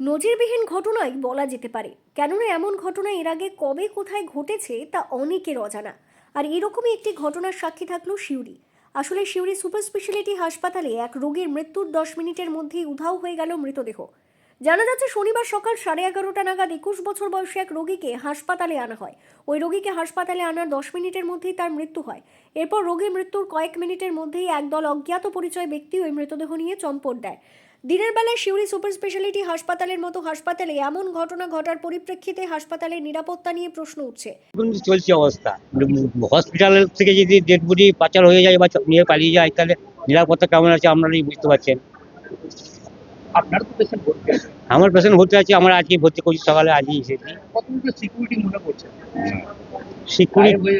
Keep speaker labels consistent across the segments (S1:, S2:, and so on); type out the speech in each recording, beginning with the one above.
S1: নজিরবিহীন ঘটনাই বলা যেতে পারে। কেননা এমন ঘটনা এর আগে কবে কোথায় ঘটেছে তা অনেকের অজানা। আর এরকমই একটি ঘটনার সাক্ষী থাকল শিউরি আসলে শিউরি সুপার স্পেশালিটি হাসপাতালে এক রোগীর মৃত্যুর দশ মিনিটের মধ্যেই উধাও হয়ে গেল মৃতদেহ। জানা যাচ্ছে, শনিবার সকাল সাড়ে এগারোটা নাগাদ একুশ বছর বয়সী এক রোগীকে হাসপাতালে আনা হয়। ওই রোগীকে হাসপাতালে আনার দশ মিনিটের মধ্যেই তার মৃত্যু হয়। এরপর রোগীর মৃত্যুর কয়েক মিনিটের মধ্যেই একদল অজ্ঞাত পরিচয় ব্যক্তি ওই মৃতদেহ নিয়ে চম্পট দেয়। দিনের বেলায় শিউরি সুপার স্পেশালিটি হাসপাতালের মতো হাসপাতালে এমন ঘটনা ঘটার পরিপ্রেক্ষিতে হাসপাতালের নিরাপত্তা নিয়ে প্রশ্ন উঠছে।
S2: চলছে অবস্থা। হসপিটাল থেকে যদি ডেড বডি পাচার হয়ে যায় বা নিয়ে পালিয়ে যায়, তাহলে নিরাপত্তা কেমন আছে আপনারাই বুঝতে পারছেন।
S3: আপনার তো পেশেন্ট ভর্তি আছে।
S2: আমার পেশেন্ট ভর্তি আছে আমরা আজকে ভর্তি করছি সকালে আজই এসেছি।
S3: কতটা সিকিউরিটি মনে করছে
S2: সিকিউরিটি
S3: হয়ে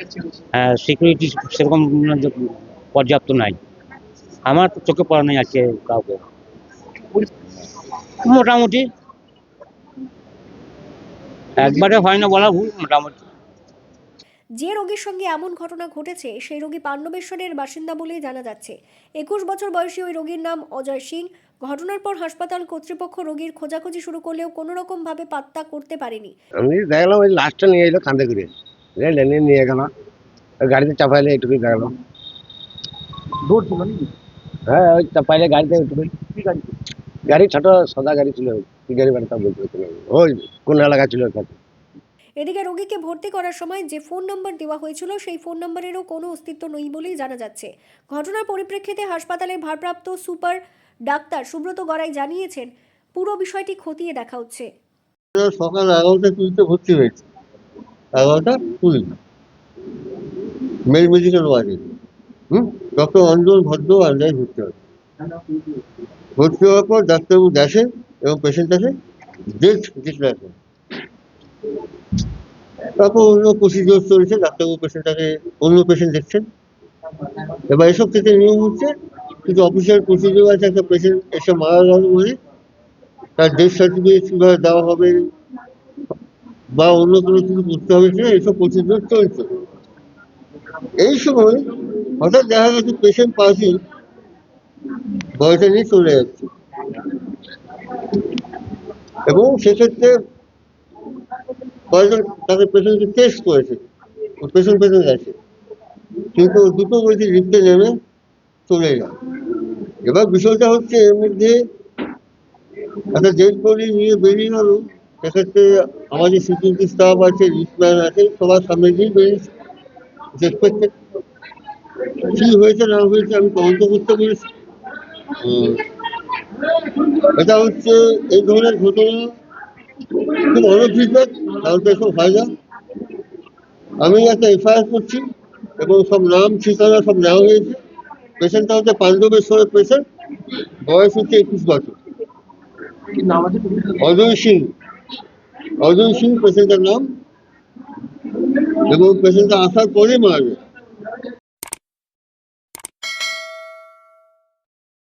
S2: সিকিউরিটি সেরকম পর্যাপ্ত নাই। আমার তো চোখে পড়ানো যাচ্ছে কাউকে। মোটামুটি। একবারে হয় না বলা ভুল মোটামুটি।
S1: যে রোগীর সঙ্গে এমন ঘটনা ঘটেছে সেই রোগী পাণ্ডবেশ্বরের বাসিন্দা বলেই জানা যাচ্ছে। একুশ বছর বয়সী ওই রোগীর নাম অজয় সিং। ঘটনার পর হাসপাতাল কর্তৃপক্ষ রোগীর খোঁজাখুঁজি শুরু করলেও কোনো রকম ভাবে পাত্তা করতে পারেনি।
S4: আমি দেখলাম ওই লাস্টটা নিয়ে এলো কান্দে করে। লেনে নিয়ে গেল। গাড়িতে চাপাইলে
S3: দৌড় ছিল
S4: হ্যাঁ ওই চাপাইলে গাড়িতে একটুকুই।
S3: গাড়ি?
S4: গাড়ি ছোট সাদা গাড়ি ছিল। কি গাড়ি বাড়ি তা বলতে ওই কোন এলাকা ছিল ওখানে
S1: এদিকে রোগীকে ভর্তি করার সময় যে ফোন নম্বর দেওয়া হয়েছিল, সেই ফোন নম্বরেরও কোনো অস্তিত্ব নেই বলেই জানা যাচ্ছে। ঘটনার পরিপ্রেক্ষিতে হাসপাতালের ভারপ্রাপ্ত সুপার ডাক্তার সুব্রত গড়াই জানিয়েছেন, পুরো বিষয়টি খতিয়ে দেখা হচ্ছে।
S5: সকাল এগারোটা কুড়িতে ভর্তি হয়েছে। এগারোটা কুড়ি। মেল মেডিকেল ওয়ার্ডে। হুম? ডক্টর অঞ্জন ভদ্র আন্দায় ভর্তি হয় ভর্তি হওয়ার পর ডাক্তারবাবু দেখেন এবং পেশেন্ট আসে ডেট ডিক্লেয়ার করেন তারপর অন্য প্রসিডিওর চলছে, ডাক্তারবাবু পেশেন্টটাকে অন্য পেশেন্ট দেখছেন। এবার এসব ক্ষেত্রে নিয়ম হচ্ছে, কিছু অফিসিয়াল প্রসিডিওর আছে, একটা পেশেন্ট এসে মারা গেল বলে, তার ডেথ সার্টিফিকেট কীভাবে দেওয়া হবে বা অন্য কোনো কিছু করতে হবে কিনা এইসব প্রসিডিওর চলছে। এই সময় হঠাৎ দেখা গেছে পেশেন্ট পাশে বয়সা নিয়ে চলে যাচ্ছে। এবং সেক্ষেত্রে কয়েকজন তাকে পেশেন্টকে টেস্ট করেছে। পেশেন্ট পেশেন্ট আছে কিন্তু দুটো বলছে লিফটে নেমে চলে যায় এবার বিষয়টা হচ্ছে এর মধ্যে একটা ডেড বডি নিয়ে বেরিয়ে গেল। সেক্ষেত্রে আমাদের সিকিউরিটি স্টাফ আছে রিসম্যান আছে, সবার সামনে দিয়ে বেরিয়েছে। এক্সপেক্টেড কি হয়েছে, না হয়েছে আমি তদন্ত করতে পেরেছি এটা হচ্ছে এই ধরনের ঘটনা খুব তো এসব হয় না আমি একটা এফআইআর করছি এবং সব নাম, ঠিকানা সব নেওয়া হয়েছে। পেশেন্টটা হচ্ছে পাণ্ডবেশ্বরের পেশেন্ট বয়স হচ্ছে একুশ বছর? অজয় সিং অজয় সিং পেশেন্টের নাম। এবং পেশেন্টটা আসার পরেই মারা যায়